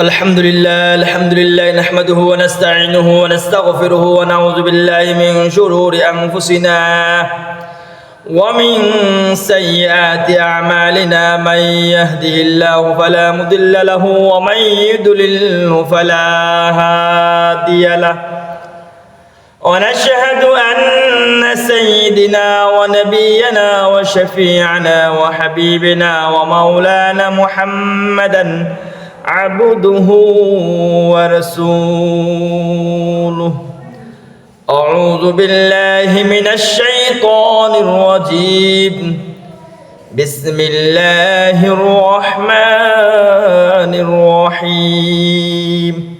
الحمد لله الحمد لله نحمده ونستعينه ونستغفره ونعوذ بالله من شرور أنفسنا ومن سيئات أعمالنا. من يهده الله فلا مضل له ومن يضلل فلا هادي له. ونشهد أن سيدنا ونبينا وشفيعنا وحبيبنا ومولانا محمدا عبده ورسوله. أعوذ بالله من الشيطان الرجيم. بسم الله الرحمن الرحيم.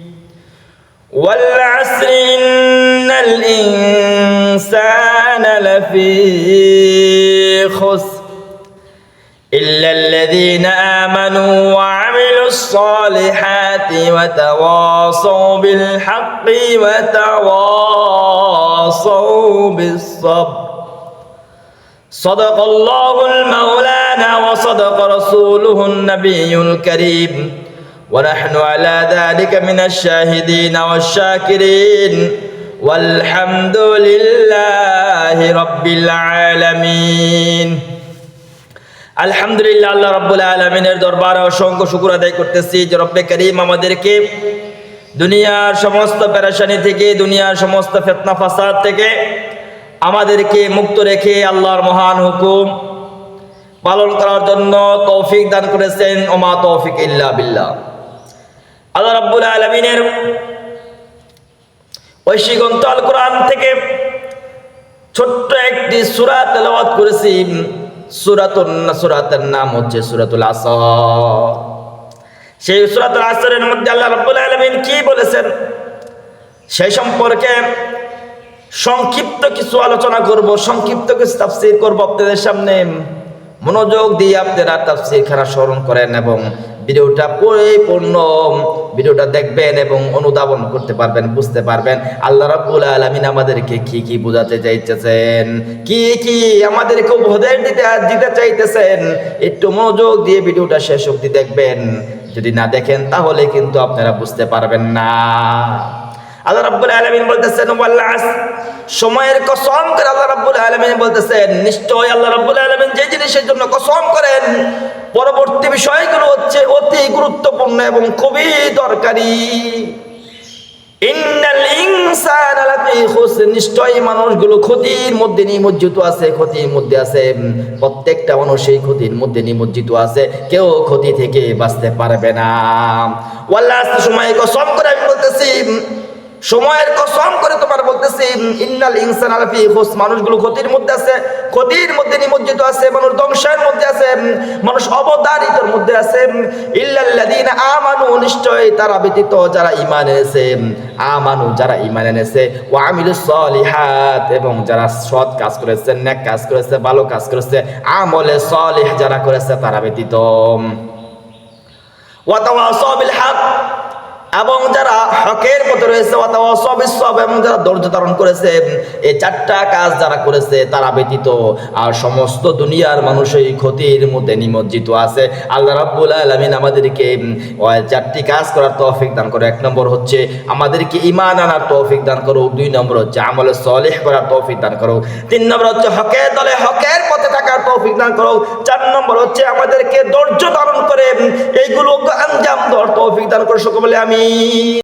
والعصر إن الإنسان لفي خسر إلا الذين آمنوا وعملوا الصالحات وتواصوا بالحق وتواصوا بالصبر. صدق الله المولانا وصدق رسوله النبي الكريم. ونحن على ذلك من الشاهدين والشاكرين. والحمد لله رب العالمين. আলহামদুলিল্লাহ, আল্লাহ রাব্বুল আলমিনের দরবারে অসংখ্য শুকুর আদায় করতেছি যে রব্বে করিম আমাদেরকে দুনিয়ার সমস্ত পেরেশানি থেকে, দুনিয়ার সমস্ত ফেতনা ফাসাদ থেকে আমাদেরকে মুক্ত রেখে আল্লাহর মহান হুকুম পালন করার জন্য তৌফিক দান করেছেন। ওমা তৌফিক ইল্লা বিল্লাহ। আল্লাহ রাব্বুল আলমিনের ঐশী গ্রন্থ আল কোরআন থেকে ছোট্ট একটি সুরা তেলাওয়াত করেছি। সুরাতুন সুরাতের নাম হচ্ছে সুরাতুল আসর। সেই সুরাতুল আসরের মধ্যে আল্লাহ রাব্বুল আলামিন কি বলেছেন? সেই সম্পর্কে সংক্ষিপ্ত কিছু আলোচনা করব, সংক্ষিপ্ত কিছু তাফসির করব। আপনাদের সামনে মনোযোগ দিয়ে আপনারা তাফসীর খানা স্মরণ করেন এবং ভিডিওটা পরিপূর্ণ ভিডিওটা দেখবেন এবং অনুধাবন করতে পারবেন, বুঝতে পারবেন। আল্লাহ রাব্বুল আলামিন আমাদেরকে কি কি বোঝাতে চাইতেছেন? কি কি আমাদেরকে উপদেশ দিতে দিতে চাইতেছেন? একটু মনোযোগ দিয়ে ভিডিওটা শেষ অবধি দেখবেন। যদি না দেখেন, তাহলে কিন্তু আপনারা বুঝতে পারবেন না। আল্লাহ রাব্বুল আলামিন বলতেছেন ওয়াল্লাস সময়ের কসম করে আল্লাহ রাব্বুল আলামিন বলতেছেন নিশ্চয় আল্লাহ রাব্বুল আলামিন জিনিসের জন্য কসম করেন, পরবর্তী বিষয়গুলো হচ্ছে অতি গুরুত্বপূর্ণ এবং খুবই দরকারি। লাফি মানুষগুলো ক্ষতির মধ্যে নিমজ্জিত আছে, ক্ষতির মধ্যে আছে। প্রত্যেকটা ক্ষতির মধ্যে নিমজ্জিত আছে, কেউ ক্ষতি থেকে বাঁচতে পারবে না। সময় কসম করে আমি বলতেছি সময়ের কসম করে তোমার বলতেছি ইন্নাল ইনসান আলফি খুস মানুষগুলো ক্ষতির মধ্যে আছে, ক্ষতির মধ্যে নিমজ্জিত আছে, মানুষ ধ্বংসের মধ্যে আছে মানুষ অবদারিতর মধ্যে আছে ইল্লাল্লাযীনা আমানু নিশ্চয় তারা ব্যতীত যারা ঈমান এনেছে আমানু যারা ঈমান এনেছে, ওয়া আমিলুস সলিহাত, এবং যারা সৎ কাজ করেছে, নেক কাজ করেছে, ভালো কাজ করেছে, আমলে সলিহ যারা করেছে, তারা ব্যতীত। ওয়া বিল হক এবং যারা হকের পথে রয়েছে, অথবা সব এবং যারা ধৈর্য ধারণ করেছে, এই চারটা কাজ যারা করেছে, তারা ব্যতীত আর সমস্ত দুনিয়ার মানুষ এই ক্ষতির মধ্যে নিমজ্জিত আছে। আল্লাহ রাব্বুল আলামিন আমাদেরকে চারটি কাজ করার তৌফিক দান করো। এক নম্বর হচ্ছে, আমাদেরকে ইমান আনার তৌফিক দান করো। দুই নম্বর হচ্ছে, আমলে সলেহ করার তৌফিক দান করো। তিন নম্বর হচ্ছে, হকের দলে হকের থাকার তৌফিক দান করো। চার নম্বর হচ্ছে আমাদেরকে ধৈর্য ধারণ করে এইগুলো আঞ্জাম দেওয়ার তৌফিক দান করো সকলে আমি